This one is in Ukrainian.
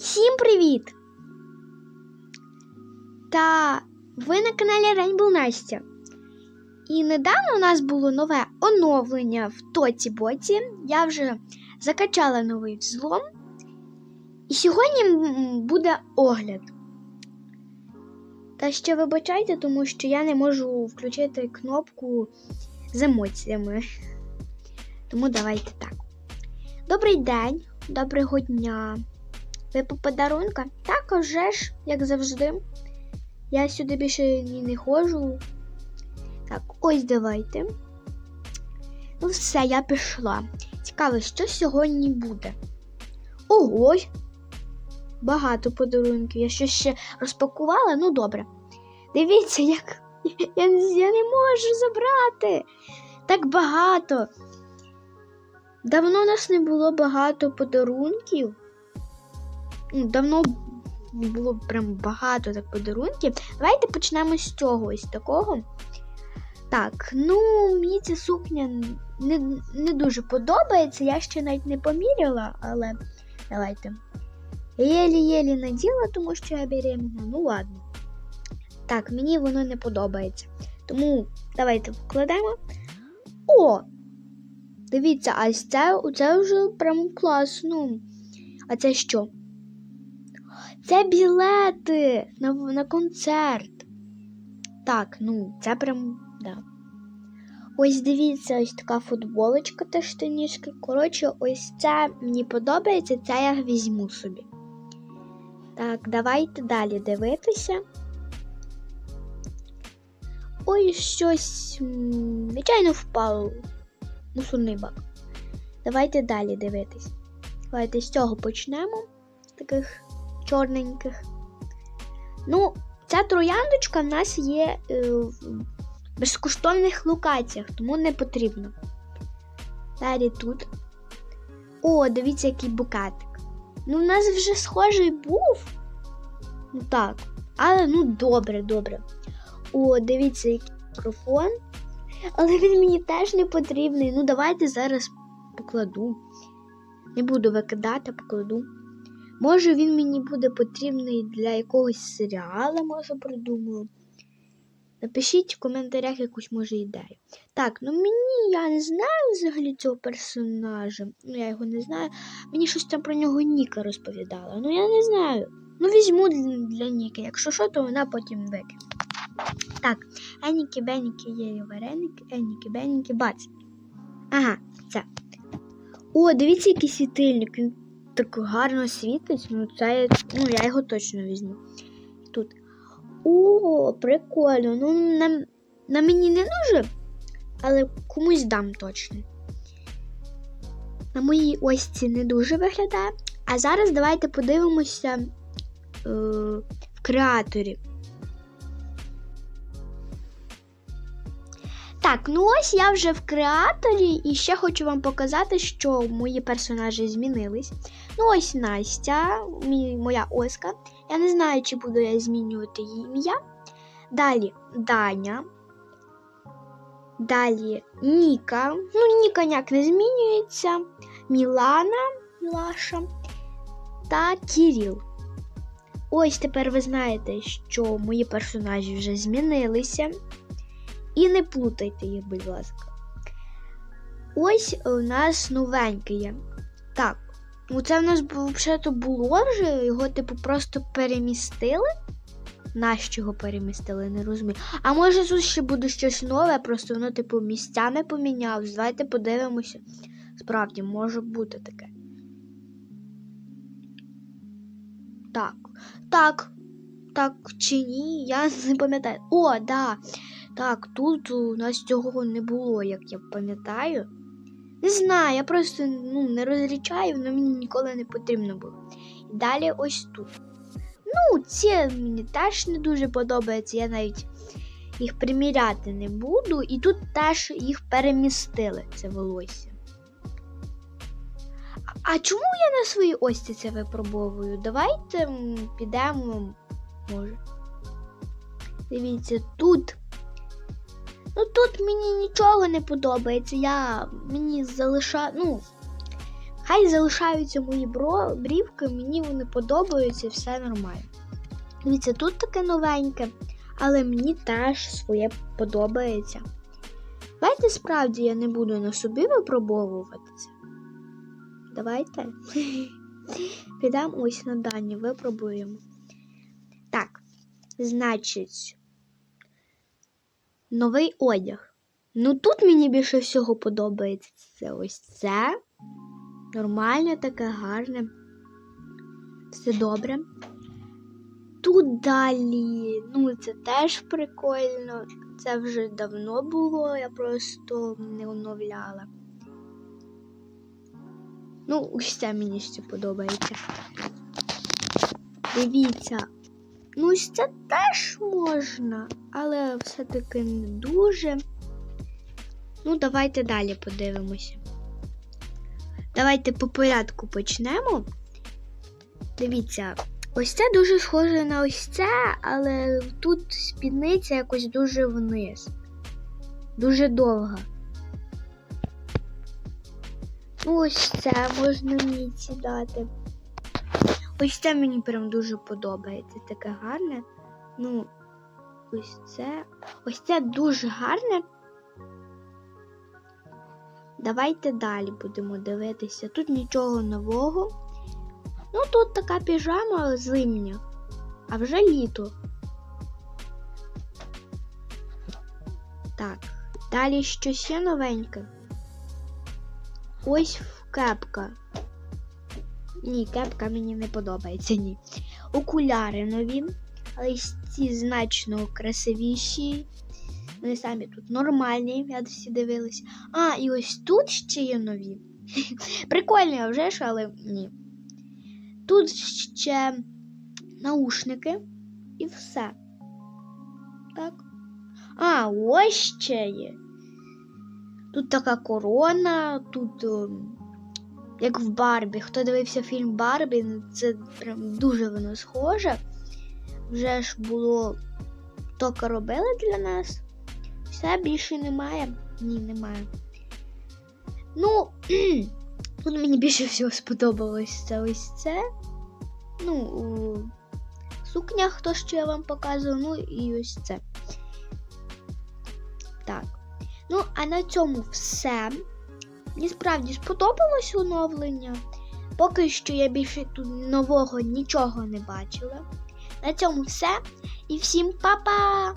Всім привіт! Та ви на каналі Rainbow Настя. І недавно у нас було нове оновлення в Тоці Боці. Я вже закачала новий взлом. І сьогодні буде огляд. Та ще вибачайте, тому що я не можу включити кнопку з емоціями. Тому давайте так. Добрий день, доброго дня. Ви по подарунка? Так, а ж, як завжди. Я сюди більше не ходжу. Так, ось давайте. Ну, все, я пішла. Цікаво, що сьогодні буде. Ого! Багато подарунків. Я щось ще розпакувала, ну добре. Дивіться, як я, я не можу забрати. Так багато. Давно у нас не було багато подарунків. Ну, Давно було прям багато так подарунків. Давайте почнемо з цього ось такого. Так, ну, мені ця сукня не, не дуже подобається. Я ще навіть не поміряла, але давайте. Єлі-єлі наділа, тому що я беременна. Ну ладно. Так, мені воно не подобається. Тому давайте вкладемо. О! Дивіться, а це, це вже прям класно. А це що? Це білети на, на концерт. Так, ну, це прям, да. Ось дивіться, ось така футболочка та штанішки. Коротше, ось це мені подобається, це я візьму собі. Так, давайте далі дивитися. Ой, щось, звичайно, впало. Мусорний бак. Давайте далі дивитись. Давайте з цього почнемо. Таких чорненьких. Ну, ця трояндочка в нас є е, в безкоштовних локаціях, тому не потрібно. Далі тут. О, дивіться, який букетик. Ну, в нас вже схожий був. Ну так. Але ну добре, добре. О, дивіться, який мікрофон. Але він мені теж не потрібний. Ну, давайте зараз покладу. Не буду викидати, покладу. Може, він мені буде потрібний для якогось серіалу, може, придумаю. Напишіть в коментарях якусь може ідею. Так, ну мені я не знаю взагалі цього персонажа. Ну, я його не знаю. Мені щось там про нього Ніка розповідала. Ну, я не знаю. Ну, візьму для, Ніки. Якщо що, то вона потім викине. Так, Еніки, Беніки, є вареники, Еніки, Беніки, бац. Ага, це. О, дивіться, який світильник. Так гарно світить. Ну, це ну, я його точно візьму. Тут. О, прикольно. Ну, на, на мені не дуже, але комусь дам точно. На моїй осці не дуже виглядає. А зараз давайте подивимося е, в креаторі. Так, ну ось я вже в креаторі, і ще хочу вам показати, що мої персонажі змінились. Ну, ось Настя, мій, моя Оска. Я не знаю, чи буду я змінювати її ім'я. Далі Даня. Далі Ніка. Ну, Ніка ніяк не змінюється. Мілана, Мілаша та Кіріл. Ось тепер ви знаєте, що мої персонажі вже змінилися. І не плутайте їх, будь ласка. Ось у нас новеньке є. Так, ну це в нас взагалі було вже, його, типу, просто перемістили. Нащо його перемістили, не розумію. А може тут ще буде щось нове, просто воно, типу, місцями помінялось. Давайте подивимося. Справді, може бути таке. Так. Так. Так чи ні? Я не пам'ятаю. О, да. Так, тут у нас цього не було, як я пам'ятаю. Не знаю, я просто ну, не розрічаю, воно мені ніколи не потрібно було. І далі ось тут. Ну, ці мені теж не дуже подобається, я навіть їх приміряти не буду. І тут теж їх перемістили, це волосся. А, а чому я на своїй ості це випробовую? Давайте підемо, може. Дивіться, тут Ну тут мені нічого не подобається. Я мені залишаю. Ну, Хай залишаються мої бро... брівки, мені вони подобаються, все нормально. Дивіться, тут таке новеньке, але мені теж своє подобається. Давайте справді я не буду на собі випробовувати. Давайте. Підемо ось на дані, випробуємо. Так, значить, новий одяг. Ну тут мені більше всього подобається це ось це. Нормальне, таке гарне. Все добре. Тут далі, ну це теж прикольно. Це вже давно було, я просто не оновляла. Ну, ось це мені ще подобається. Дивіться. Ну, це теж можна, але все-таки не дуже. Ну, давайте далі подивимося. Давайте по порядку почнемо. Дивіться, ось це дуже схоже на ось це, але тут спідниця якось дуже вниз. Дуже довга. Ну, ось це можна мені дати. Ось це мені прям дуже подобається. Таке гарне. Ну, ось це. Ось це дуже гарне. Давайте далі будемо дивитися. Тут нічого нового. Ну, тут така піжама зимня, а вже літо. Так, далі щось є новеньке. Ось кепка. Ні, кепка мені не подобається, ні. Окуляри нові, але ці значно красивіші. Вони самі тут нормальні, я всі дивилась. А, і ось тут ще є нові. Прикольні, вже ж, але ні. Тут ще наушники і все. Так. А, ось ще є. Тут така корона, тут, о, як в Барбі. Хто дивився фільм Барбі, це прям дуже воно схоже. Вже ж було тільки робили для нас. Все більше немає. Ні, немає. Ну, тут мені більше всього сподобалось це ось це. Ну, у сукнях, то, що я вам показував, ну і ось це. Так. Ну, а на цьому все. Мені справді сподобалось оновлення. Поки що я більше тут нового нічого не бачила. На цьому все. І всім па-па!